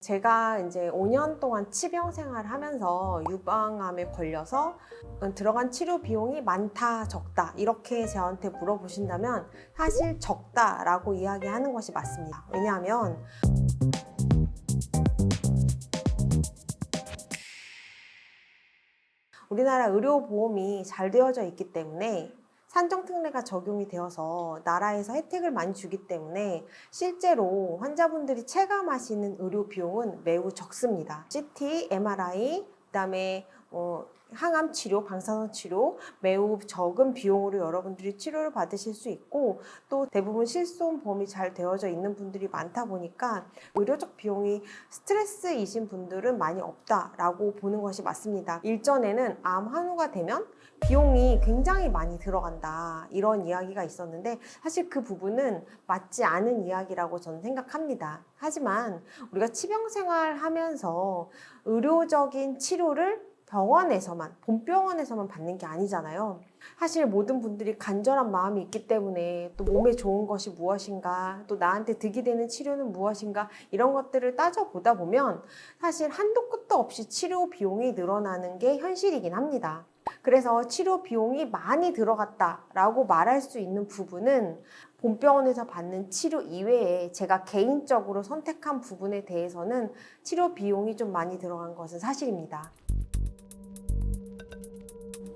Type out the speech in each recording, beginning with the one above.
제가 이제 5년 동안 치병 생활을 하면서 유방암에 걸려서 들어간 치료 비용이 많다, 적다 이렇게 저한테 물어보신다면 사실 적다라고 이야기하는 것이 맞습니다. 왜냐하면 우리나라 의료보험이 잘 되어져 있기 때문에 산정특례가 적용이 되어서 나라에서 혜택을 많이 주기 때문에 실제로 환자분들이 체감하시는 의료 비용은 매우 적습니다. CT, MRI, 그다음에 어, 항암 치료, 방사선 치료 매우 적은 비용으로 여러분들이 치료를 받으실 수 있고 또 대부분 실손 보험이 잘 되어져 있는 분들이 많다 보니까 의료적 비용이 스트레스이신 분들은 많이 없다라고 보는 것이 맞습니다. 일전에는 암 환우가 되면 비용이 굉장히 많이 들어간다 이런 이야기가 있었는데 사실 그 부분은 맞지 않은 이야기라고 저는 생각합니다. 하지만 우리가 치병 생활 하면서 의료적인 치료를 병원에서만, 본병원에서만 받는 게 아니잖아요. 사실 모든 분들이 간절한 마음이 있기 때문에 또 몸에 좋은 것이 무엇인가, 또 나한테 득이 되는 치료는 무엇인가, 이런 것들을 따져보다 보면 사실 한도 끝도 없이 치료 비용이 늘어나는 게 현실이긴 합니다. 그래서 치료 비용이 많이 들어갔다라고 말할 수 있는 부분은 본병원에서 받는 치료 이외에 제가 개인적으로 선택한 부분에 대해서는 치료 비용이 좀 많이 들어간 것은 사실입니다.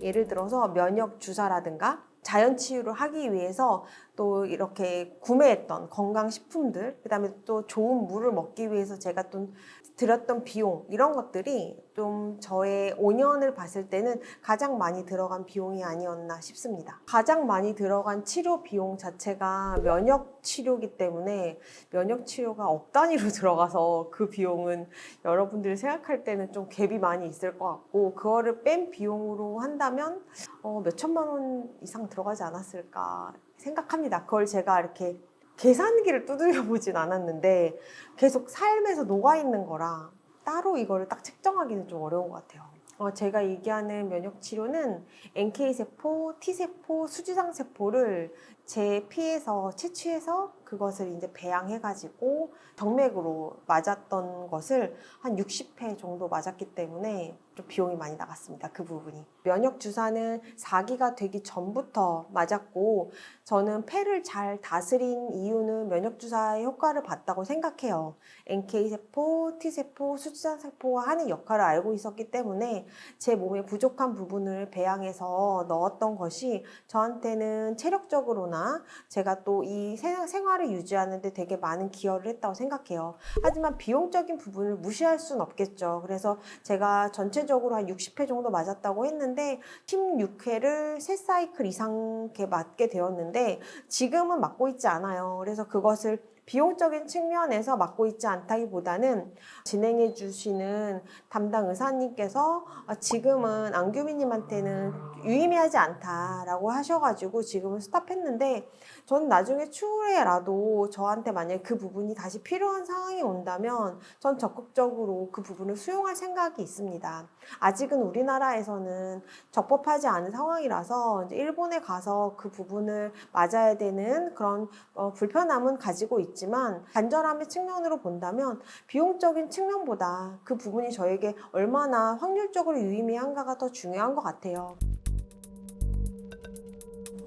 예를 들어서 면역 주사라든가 자연 치유를 하기 위해서 또 이렇게 구매했던 건강식품들, 그 다음에 또 좋은 물을 먹기 위해서 제가 또 들였던 비용, 이런 것들이 좀 저의 5년을 봤을 때는 가장 많이 들어간 비용이 아니었나 싶습니다. 가장 많이 들어간 치료 비용 자체가 면역 치료기 때문에 면역 치료가 억 단위로 들어가서 그 비용은 여러분들이 생각할 때는 좀 갭이 많이 있을 것 같고, 그거를 뺀 비용으로 한다면 어, 몇 천만 원 이상 들어가지 않았을까 생각합니다. 그걸 제가 이렇게 계산기를 두들겨 보진 않았는데 계속 삶에서 녹아 있는 거라 따로 이거를 딱 책정하기는 좀 어려운 것 같아요. 어, 제가 얘기하는 면역 치료는 NK 세포, T 세포, 수지장 세포를 제 피에서 채취해서 그것을 이제 배양해 가지고 정맥으로 맞았던 것을 한 60회 정도 맞았기 때문에 좀 비용이 많이 나갔습니다. 그 부분이. 면역 주사는 4기가 되기 전부터 맞았고 저는 폐를 잘 다스린 이유는 면역 주사의 효과를 봤다고 생각해요. NK 세포, T 세포, 수지장 세포가 하는 역할을 알고 있었기 때문에 제 몸에 부족한 부분을 배양해서 넣었던 것이 저한테는 체력적으로나 제가 또 이 생활을 유지하는 데 되게 많은 기여를 했다고 생각해요. 하지만 비용적인 부분을 무시할 수는 없겠죠. 그래서 제가 전체 적으로 한 60회 정도 맞았다고 했는데 16회를 3사이클 이상 맞게 되었는데 지금은 맞고 있지 않아요. 그래서 그것을 비용적인 측면에서 맡고 있지 않다기보다는 진행해 주시는 담당 의사님께서 아, 지금은 안규민님한테는 유의미하지 않다라고 하셔가지고 지금은 스탑했는데 저는 나중에 추후에라도 저한테 만약에 그 부분이 다시 필요한 상황이 온다면 전 적극적으로 그 부분을 수용할 생각이 있습니다. 아직은 우리나라에서는 적법하지 않은 상황이라서 일본에 가서 그 부분을 맞아야 되는 그런 어, 불편함은 가지고 있 지만 간절함의 측면으로 본다면 비용적인 측면보다 그 부분이 저에게 얼마나 확률적으로 유의미한가가 더 중요한 것 같아요.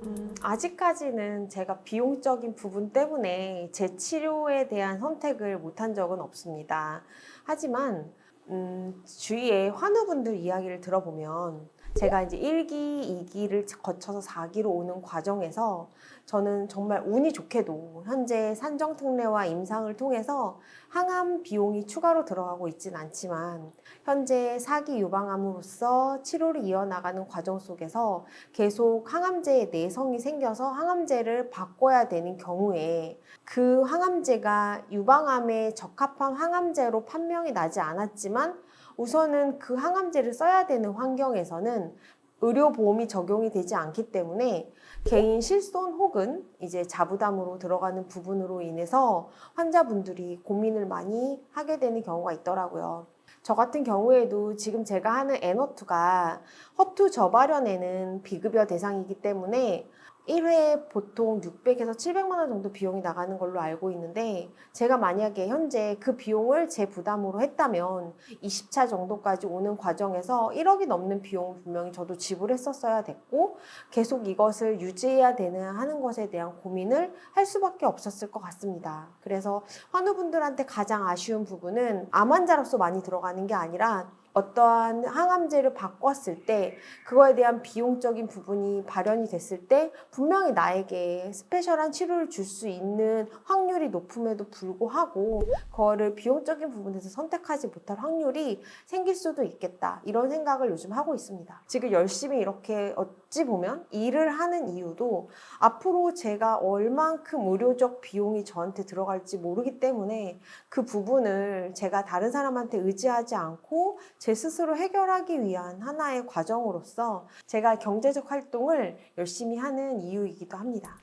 음, 아직까지는 제가 비용적인 부분 때문에 제 치료에 대한 선택을 못한 적은 없습니다. 하지만 음, 주위에 환우분들 이야기를 들어보면 제가 이제 1기, 2기를 거쳐서 4기로 오는 과정에서 저는 정말 운이 좋게도 현재 산정특례와 임상을 통해서 항암 비용이 추가로 들어가고 있진 않지만 현재 사기 유방암으로서 치료를 이어나가는 과정 속에서 계속 항암제의 내성이 생겨서 항암제를 바꿔야 되는 경우에 그 항암제가 유방암에 적합한 항암제로 판명이 나지 않았지만 우선은 그 항암제를 써야 되는 환경에서는 의료보험이 적용이 되지 않기 때문에 개인 실손 혹은 이제 자부담으로 들어가는 부분으로 인해서 환자분들이 고민을 많이 하게 되는 경우가 있더라고요. 저 같은 경우에도 지금 제가 하는 에너투가 허투 저발현에는 비급여 대상이기 때문에 1회 보통 600에서 700만 원 정도 비용이 나가는 걸로 알고 있는데 제가 만약에 현재 그 비용을 제 부담으로 했다면 20차 정도까지 오는 과정에서 1억이 넘는 비용을 분명히 저도 지불했었어야 됐고 계속 이것을 유지해야 되는 하는 것에 대한 고민을 할 수밖에 없었을 것 같습니다. 그래서 환우분들한테 가장 아쉬운 부분은 암 환자로서 많이 들어가는 게 아니라 어떠한 항암제를 바꿨을 때 그거에 대한 비용적인 부분이 발현이 됐을 때 분명히 나에게 스페셜한 치료를 줄 수 있는 확률이 높음에도 불구하고 그거를 비용적인 부분에서 선택하지 못할 확률이 생길 수도 있겠다 이런 생각을 요즘 하고 있습니다. 지금 열심히 이렇게 어찌 보면 일을 하는 이유도 앞으로 제가 얼만큼 의료적 비용이 저한테 들어갈지 모르기 때문에 그 부분을 제가 다른 사람한테 의지하지 않고 제 스스로 해결하기 위한 하나의 과정으로서 제가 경제적 활동을 열심히 하는 이유이기도 합니다.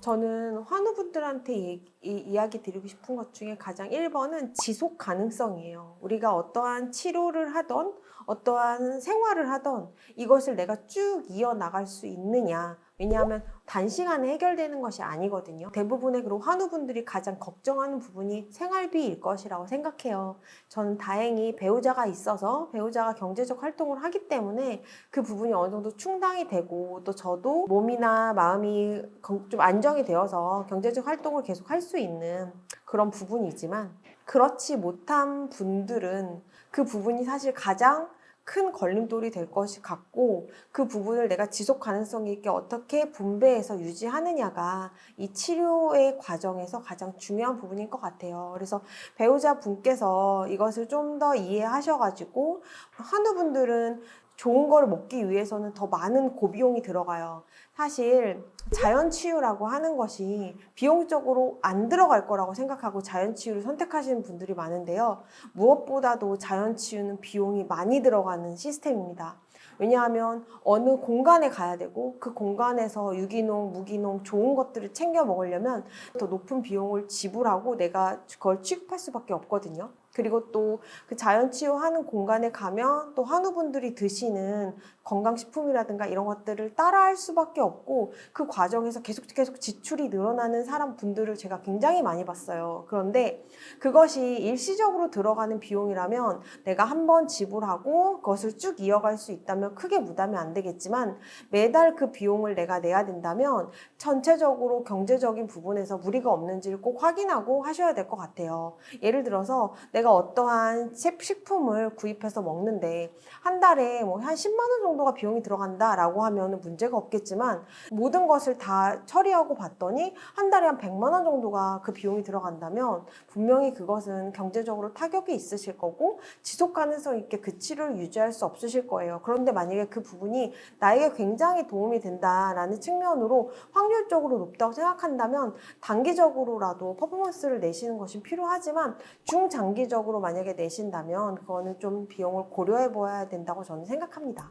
저는 환우분들한테 이, 이, 이 야기 드리고 싶은 것 중에 가장 1번은 지속 가능성이에요. 우리가 어떠한 치료를 하던 어떠한 생활을 하던 이것을 내가 쭉 이어나갈 수 있느냐. 왜냐하면 단시간에 해결되는 것이 아니거든요. 대부분의 그런 환우분들이 가장 걱정하는 부분이 생활비일 것이라고 생각해요. 저는 다행히 배우자가 있어서 배우자가 경제적 활동을 하기 때문에 그 부분이 어느 정도 충당이 되고 또 저도 몸이나 마음이 건- 좀 안정이 되어서 경제적 활동을 계속 할 수 있는 그런 부분이지만 그렇지 못한 분들은 그 부분이 사실 가장 큰 걸림돌이 될 것이 같고 그 부분을 내가 지속 가능성 있게 어떻게 분배해서 유지하느냐가 이 치료의 과정에서 가장 중요한 부분인 것 같아요. 그래서 배우자 분께서 이것을 좀 더 이해하셔가지고 한우분들은 좋은 걸 먹기 위해서는 더 많은 고비용이 들어가요. 사실 자연 치유라고 하는 것이 비용적으로 안 들어갈 거라고 생각하고 자연 치유를 선택하시는 분들이 많은데요. 무엇보다도 자연 치유는 비용이 많이 들어가는 시스템입니다. 왜냐하면 어느 공간에 가야 되고 그 공간에서 유기농, 무기농 좋은 것들을 챙겨 먹으려면 더 높은 비용을 지불하고 내가 그걸 취급할 수밖에 없거든요. 그리고 또 그 자연 치유하는 공간에 가면 또 한우분들이 드시는 건강식품이라든가 이런 것들을 따라할 수밖에 없고 그 과정에서 계속 계속 지출이 늘어나는 사람 분들을 제가 굉장히 많이 봤어요. 그런데 그것이 일시적으로 들어가는 비용이라면 내가 한 번 지불하고 그것을 쭉 이어갈 수 있다면 크게 부담이 안 되겠지만 매달 그 비용을 내가 내야 된다면 전체적으로 경제적인 부분에서 무리가 없는지를 꼭 확인하고 하셔야 될 것 같아요. 예를 들어서 내가 어떠한 식- 식품을 구입해서 먹는데 한 달에 뭐 한 10만 원 정도가 비용이 들어간다라고 하면 문제가 없겠지만 모든 것을 다 처리하고 봤더니 한 달에 한 100만 원 정도가 그 비용이 들어간다면 분명히 그것은 경제적으로 타격이 있으실 거고 지속 가능성 있게 그 치료를 유지할 수 없으실 거예요. 그런데 만약에 그 부분이 나에게 굉장히 도움이 된다라는 측면으로 확률적으로 높다고 생각한다면 단기적으로라도 퍼포먼스를 내시는 것이 필요하지만 중장기적으로 만약에 내신다면 그거는 좀 비용을 고려해 보아야 된다고 저는 생각합니다.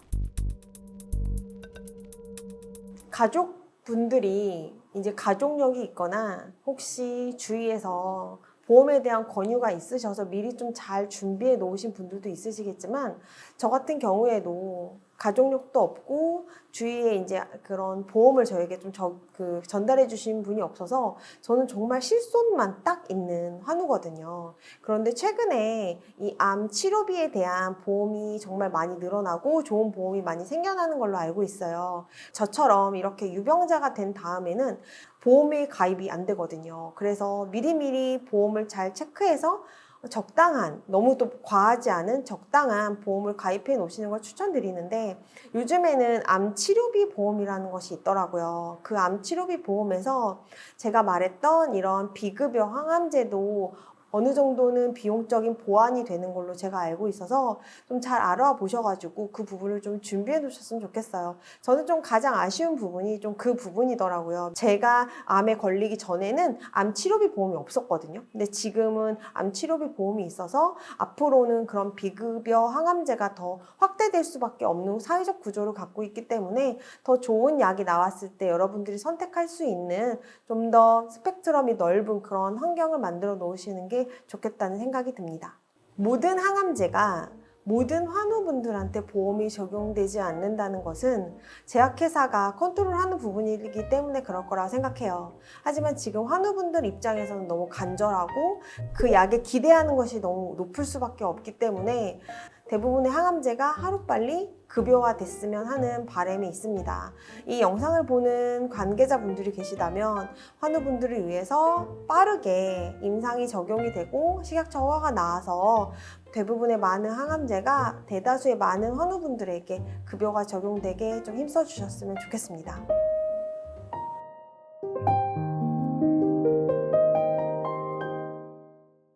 가족분들이 이제 가족력이 있거나 혹시 주위에서 보험에 대한 권유가 있으셔서 미리 좀 잘 준비해 놓으신 분들도 있으시겠지만 저 같은 경우에도 가족력도 없고 주위에 이제 그런 보험을 저에게 좀 저, 그 전달해 주신 분이 없어서 저는 정말 실손만 딱 있는 환우거든요. 그런데 최근에 이 암 치료비에 대한 보험이 정말 많이 늘어나고 좋은 보험이 많이 생겨나는 걸로 알고 있어요. 저처럼 이렇게 유병자가 된 다음에는 보험에 가입이 안 되거든요. 그래서 미리미리 보험을 잘 체크해서 적당한, 너무 또 과하지 않은 적당한 보험을 가입해 놓으시는 걸 추천드리는데 요즘에는 암 치료비 보험이라는 것이 있더라고요. 그 암 치료비 보험에서 제가 말했던 이런 비급여 항암제도 어느 정도는 비용적인 보완이 되는 걸로 제가 알고 있어서 좀 잘 알아보셔가지고 그 부분을 좀 준비해 두셨으면 좋겠어요. 저는 좀 가장 아쉬운 부분이 좀 그 부분이더라고요. 제가 암에 걸리기 전에는 암 치료비 보험이 없었거든요. 근데 지금은 암 치료비 보험이 있어서 앞으로는 그런 비급여 항암제가 더 확대될 수밖에 없는 사회적 구조를 갖고 있기 때문에 더 좋은 약이 나왔을 때 여러분들이 선택할 수 있는 좀 더 스펙트럼이 넓은 그런 환경을 만들어 놓으 좋겠다는 생각이 듭니다. 모든 항암제가 모든 환우분들한테 보험이 적용되지 않는다는 것은 제약회사가 컨트롤하는 부분이기 때문에 그럴 거라 생각해요. 하지만 지금 환우분들 입장에서는 너무 간절하고 그 약에 기대하는 것이 너무 높을 수밖에 없기 때문에 대부분의 항암제가 하루빨리 급여화 됐으면 하는 바람이 있습니다. 이 영상을 보는 관계자분들이 계시다면 환우분들을 위해서 빠르게 임상이 적용이 되고 식약처 허가가 나와서 대부분의 많은 항암제가 대다수의 많은 환우분들에게 급여가 적용되게 좀 힘써 주셨으면 좋겠습니다.